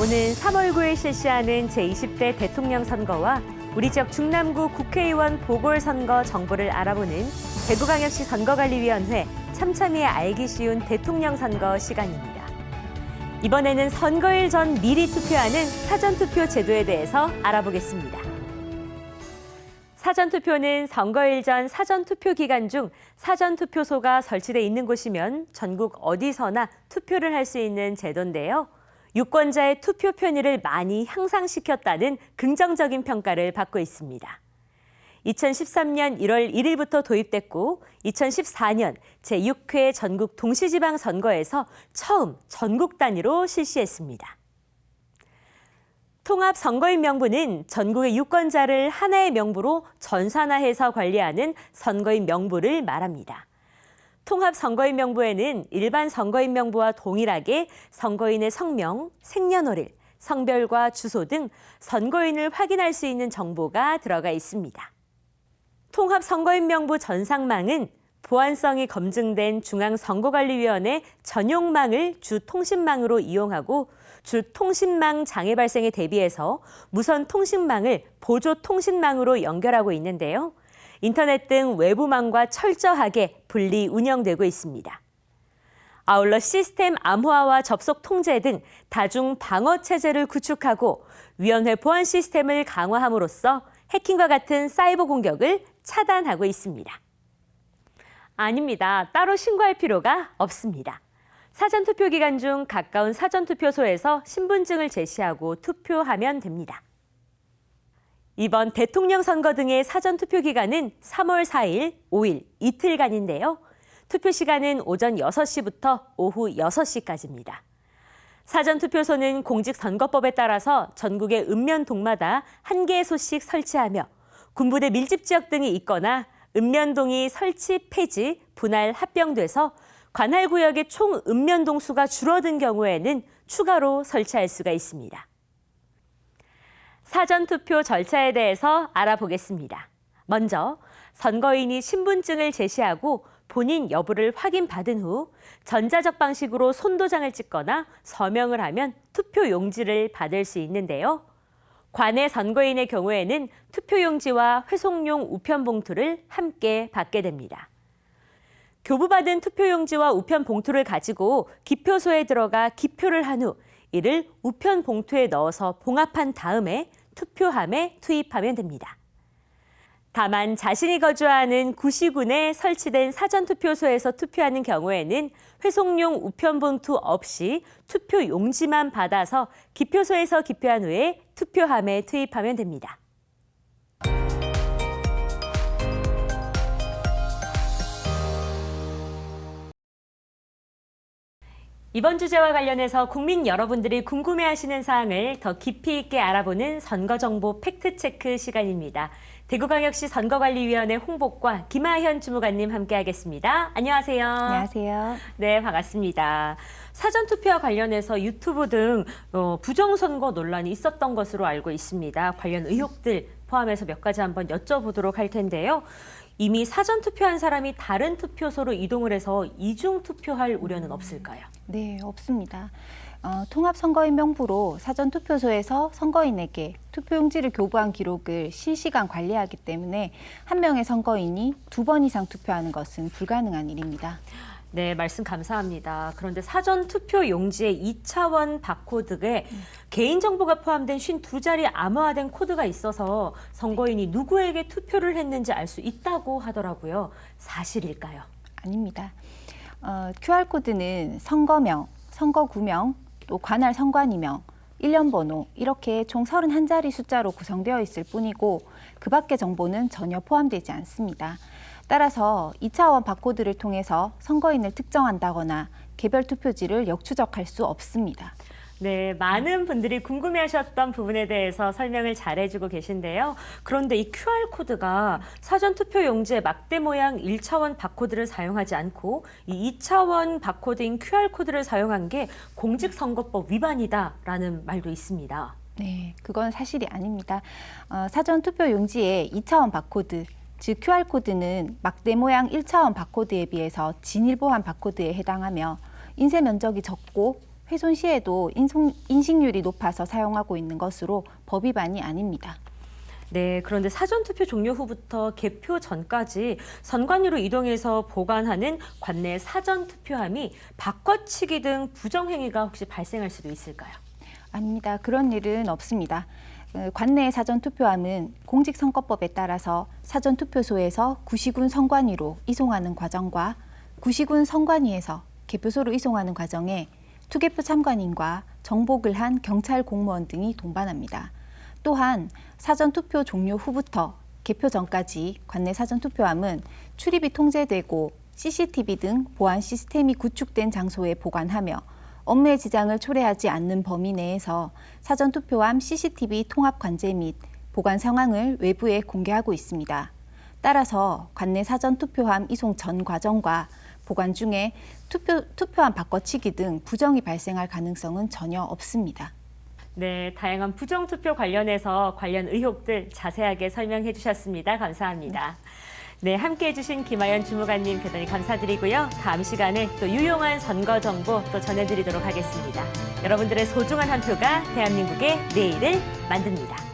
오는 3월 9일 실시하는 제20대 대통령 선거와 우리 지역 중남구 국회의원 보궐선거 정보를 알아보는 대구광역시 선거관리위원회 참참이에 알기 쉬운 대통령 선거 시간입니다. 이번에는 선거일 전 미리 투표하는 사전투표 제도에 대해서 알아보겠습니다. 사전투표는 선거일 전 사전투표 기간 중 사전투표소가 설치돼 있는 곳이면 전국 어디서나 투표를 할 수 있는 제도인데요. 유권자의 투표 편의를 많이 향상시켰다는 긍정적인 평가를 받고 있습니다. 2013년 1월 1일부터 도입됐고 2014년 제6회 전국 동시지방 선거에서 처음 전국 단위로 실시했습니다. 통합 선거인 명부는 전국의 유권자를 하나의 명부로 전산화해서 관리하는 선거인 명부를 말합니다. 통합 선거인 명부에는 일반 선거인 명부와 동일하게 선거인의 성명, 생년월일, 성별과 주소 등 선거인을 확인할 수 있는 정보가 들어가 있습니다. 통합 선거인 명부 전상망은 보안성이 검증된 중앙선거관리위원회 전용망을 주 통신망으로 이용하고 주 통신망 장애 발생에 대비해서 무선 통신망을 보조 통신망으로 연결하고 있는데요. 인터넷 등 외부망과 철저하게 분리 운영되고 있습니다. 아울러 시스템 암호화와 접속 통제 등 다중 방어 체제를 구축하고 위원회 보안 시스템을 강화함으로써 해킹과 같은 사이버 공격을 차단하고 있습니다. 아닙니다. 따로 신고할 필요가 없습니다. 사전투표 기간 중 가까운 사전투표소에서 신분증을 제시하고 투표하면 됩니다. 이번 대통령 선거 등의 사전 투표 기간은 3월 4일, 5일 이틀간인데요. 투표 시간은 오전 6시부터 오후 6시까지입니다. 사전 투표소는 공직선거법에 따라서 전국의 읍면 동마다 한 개소씩 설치하며 군부대 밀집 지역 등이 있거나 읍면동이 설치 폐지, 분할 합병돼서 관할 구역의 총 읍면동 수가 줄어든 경우에는 추가로 설치할 수가 있습니다. 사전투표 절차에 대해서 알아보겠습니다. 먼저 선거인이 신분증을 제시하고 본인 여부를 확인받은 후 전자적 방식으로 손도장을 찍거나 서명을 하면 투표 용지를 받을 수 있는데요. 관내 선거인의 경우에는 투표 용지와 회송용 우편 봉투를 함께 받게 됩니다. 교부받은 투표 용지와 우편 봉투를 가지고 기표소에 들어가 기표를 한 후 이를 우편 봉투에 넣어서 봉합한 다음에 투표함에 투입하면 됩니다. 다만 자신이 거주하는 구시군에 설치된 사전투표소에서 투표하는 경우에는 회송용 우편봉투 없이 투표 용지만 받아서 기표소에서 기표한 후에 투표함에 투입하면 됩니다. 이번 주제와 관련해서 국민 여러분들이 궁금해하시는 사항을 더 깊이 있게 알아보는 선거정보 팩트체크 시간입니다. 대구광역시 선거관리위원회 홍보과 김하현 주무관님 함께하겠습니다. 안녕하세요. 안녕하세요. 네, 반갑습니다. 사전투표와 관련해서 유튜브 등 어, 부정선거 논란이 있었던 것으로 알고 있습니다. 관련 의혹들 포함해서 몇 가지 한번 여쭤보도록 할 텐데요. 이미 사전 투표한 사람이 다른 투표소로 이동을 해서 이중 투표할 우려는 없을까요? 네, 없습니다. 어, 통합선거인 명부로 사전투표소에서 선거인에게 투표용지를 교부한 기록을 실시간 관리하기 때문에 한 명의 선거인이 두 번 이상 투표하는 것은 불가능한 일입니다. 네, 말씀 감사합니다. 그런데 사전 투표 용지에 2차원 바코드에 개인정보가 포함된 52자리 암호화된 코드가 있어서 선거인이 누구에게 투표를 했는지 알 수 있다고 하더라고요. 사실일까요? 아닙니다. 어, QR코드는 선거명, 선거구명, 또 관할 선관위명, 일련번호 이렇게 총 31자리 숫자로 구성되어 있을 뿐이고 그 밖의 정보는 전혀 포함되지 않습니다. 따라서 2차원 바코드를 통해서 선거인을 특정한다거나 개별 투표지를 역추적할 수 없습니다. 네, 많은 분들이 궁금해하셨던 부분에 대해서 설명을 잘해주고 계신데요. 그런데 이 QR코드가 사전 투표 용지의 막대 모양 1차원 바코드를 사용하지 않고 이 2차원 바코드인 QR코드를 사용한 게 공직선거법 위반이다라는 말도 있습니다. 네, 그건 사실이 아닙니다. 어, 사전 투표 용지에 2차원 바코드, 즉 QR코드는 막대 모양 1차원 바코드에 비해서 진일보한 바코드에 해당하며 인쇄 면적이 적고 훼손 시에도 인송, 인식률이 높아서 사용하고 있는 것으로 법 위반이 아닙니다. 네, 그런데 사전투표 종료 후부터 개표 전까지 선관위로 이동해서 보관하는 관내 사전투표함이 바꿔치기 등 부정행위가 혹시 발생할 수도 있을까요? 아닙니다. 그런 일은 없습니다. 어, 관내 사전 투표함은 공직선거법에 따라서 사전 투표소에서 구시군 선관위로 이송하는 과정과 구시군 선관위에서 개표소로 이송하는 과정에 투개표 참관인과 정복을 한 경찰 공무원 등이 동반합니다. 또한 사전 투표 종료 후부터 개표 전까지 관내 사전 투표함은 출입이 통제되고 CCTV 등 보안 시스템이 구축된 장소에 보관하며 업무의 지장을 초래하지 않는 범위 내에서 사전 투표함 CCTV 통합 관제 및 보관 상황을 외부에 공개하고 있습니다. 따라서 관내 사전 투표함 이송 전 과정과 보관 중에 투표, 투표함 바꿔치기 등 부정이 발생할 가능성은 전혀 없습니다. 네, 다양한 부정투표 관련해서 관련 의혹들 자세하게 설명해 주셨습니다. 감사합니다. 네, 함께 해 주신 김아연 주무관님 대단히 감사드리고요. 다음 시간에 또 유용한 선거 정보 또 전해드리도록 하겠습니다. 여러분들의 소중한 한 표가 대한민국의 내일을 만듭니다.